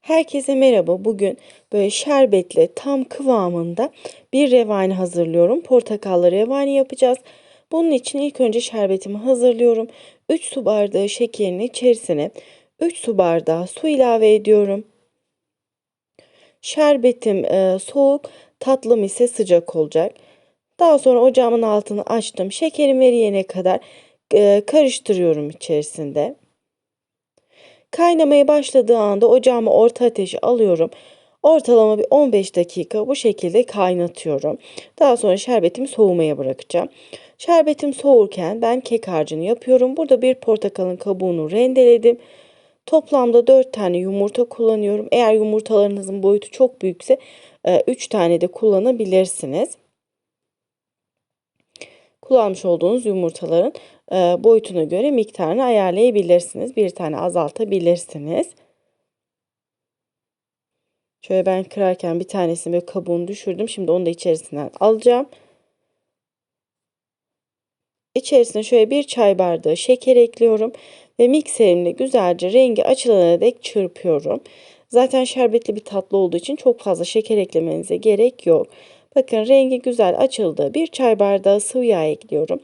Herkese merhaba. Bugün böyle şerbetli tam kıvamında bir revani hazırlıyorum. Portakallı revani yapacağız. Bunun için ilk önce şerbetimi hazırlıyorum. 3 su bardağı şekerin içerisine 3 su bardağı su ilave ediyorum. Şerbetim e, soğuk, tatlım ise sıcak olacak. Daha sonra ocağımın altını açtım. Şekerim eriyene kadar e, karıştırıyorum içerisinde. Kaynamaya başladığı anda ocağımı orta ateşe alıyorum. Ortalama bir 15 dakika bu şekilde kaynatıyorum. Daha sonra şerbetimi soğumaya bırakacağım. Şerbetim soğurken ben kek harcını yapıyorum. Burada bir portakalın kabuğunu rendeledim. Toplamda 4 tane yumurta kullanıyorum. Eğer yumurtalarınızın boyutu çok büyükse 3 e, tane de kullanabilirsiniz. Kullanmış olduğunuz yumurtaların e, boyutuna göre miktarını ayarlayabilirsiniz. Bir tane azaltabilirsiniz. Şöyle ben kırarken bir tanesini böyle kabuğunu düşürdüm. Şimdi onu da içerisinden alacağım. İçerisine şöyle bir çay bardağı şeker ekliyorum ve mikserimle güzelce rengi açılana dek çırpıyorum. Zaten şerbetli bir tatlı olduğu için çok fazla şeker eklemenize gerek yok. Bakın rengi güzel açıldı. Bir çay bardağı sıvı yağ ekliyorum.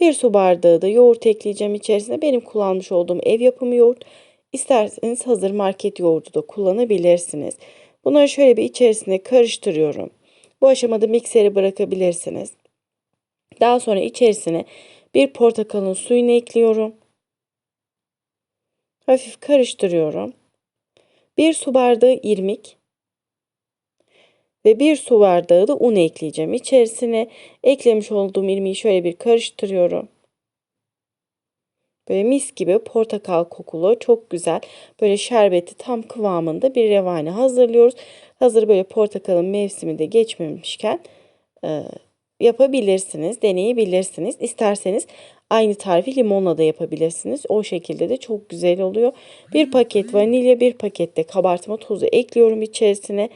Bir su bardağı da yoğurt ekleyeceğim içerisine. Benim kullanmış olduğum ev yapımı yoğurt. İsterseniz hazır market yoğurdu da kullanabilirsiniz. Bunları şöyle bir içerisine karıştırıyorum. Bu aşamada mikseri bırakabilirsiniz. Daha sonra içerisine bir portakalın suyunu ekliyorum. Hafif karıştırıyorum. Bir su bardağı irmik ve bir su bardağı da un ekleyeceğim. İçerisine eklemiş olduğum irmiği şöyle bir karıştırıyorum. Böyle mis gibi portakal kokulu çok güzel böyle şerbeti tam kıvamında bir revani hazırlıyoruz. Hazır böyle portakalın mevsimi de geçmemişken e, yapabilirsiniz, deneyebilirsiniz. İsterseniz aynı tarifi limonla da yapabilirsiniz. O şekilde de çok güzel oluyor. Bir paket vanilya, bir pakette kabartma tozu ekliyorum içerisine.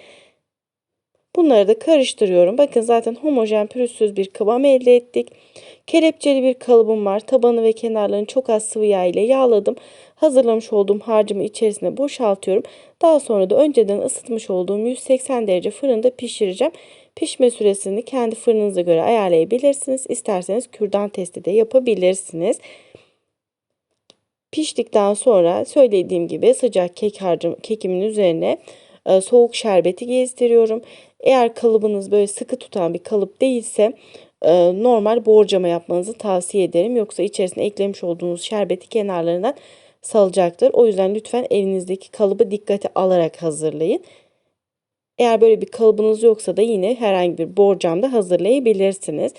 Bunları da karıştırıyorum. Bakın zaten homojen pürüzsüz bir kıvam elde ettik. Kelepçeli bir kalıbım var. Tabanı ve kenarlarını çok az sıvı yağ ile yağladım. Hazırlamış olduğum harcımı içerisine boşaltıyorum. Daha sonra da önceden ısıtmış olduğum 180 derece fırında pişireceğim. Pişme süresini kendi fırınınıza göre ayarlayabilirsiniz. İsterseniz kürdan testi de yapabilirsiniz. Piştikten sonra söylediğim gibi sıcak kek harcım kekimin üzerine e, soğuk şerbeti gezdiriyorum. Eğer kalıbınız böyle sıkı tutan bir kalıp değilse e, normal borcama yapmanızı tavsiye ederim. Yoksa içerisine eklemiş olduğunuz şerbeti kenarlarından salacaktır. O yüzden lütfen evinizdeki kalıbı dikkate alarak hazırlayın. Eğer böyle bir kalıbınız yoksa da yine herhangi bir borcamda hazırlayabilirsiniz.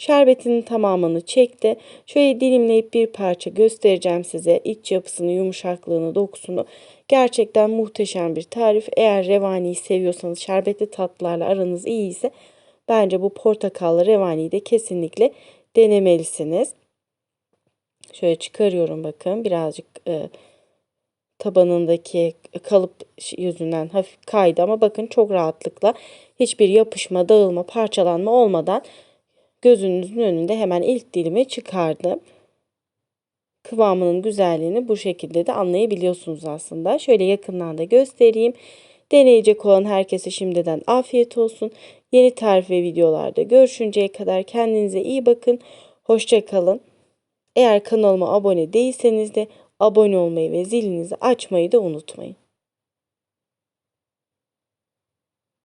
Şerbetinin tamamını çekti. Şöyle dilimleyip bir parça göstereceğim size. İç yapısını, yumuşaklığını, dokusunu. Gerçekten muhteşem bir tarif. Eğer revaniyi seviyorsanız, şerbetli tatlılarla aranız iyi ise bence bu portakallı revaniyi de kesinlikle denemelisiniz. Şöyle çıkarıyorum bakın. Birazcık e, tabanındaki kalıp yüzünden hafif kaydı ama bakın çok rahatlıkla hiçbir yapışma, dağılma, parçalanma olmadan gözünüzün önünde hemen ilk dilimi çıkardım. Kıvamının güzelliğini bu şekilde de anlayabiliyorsunuz aslında. Şöyle yakından da göstereyim. Deneyecek olan herkese şimdiden afiyet olsun. Yeni tarif ve videolarda görüşünceye kadar kendinize iyi bakın. Hoşçakalın. Eğer kanalıma abone değilseniz de abone olmayı ve zilinizi açmayı da unutmayın.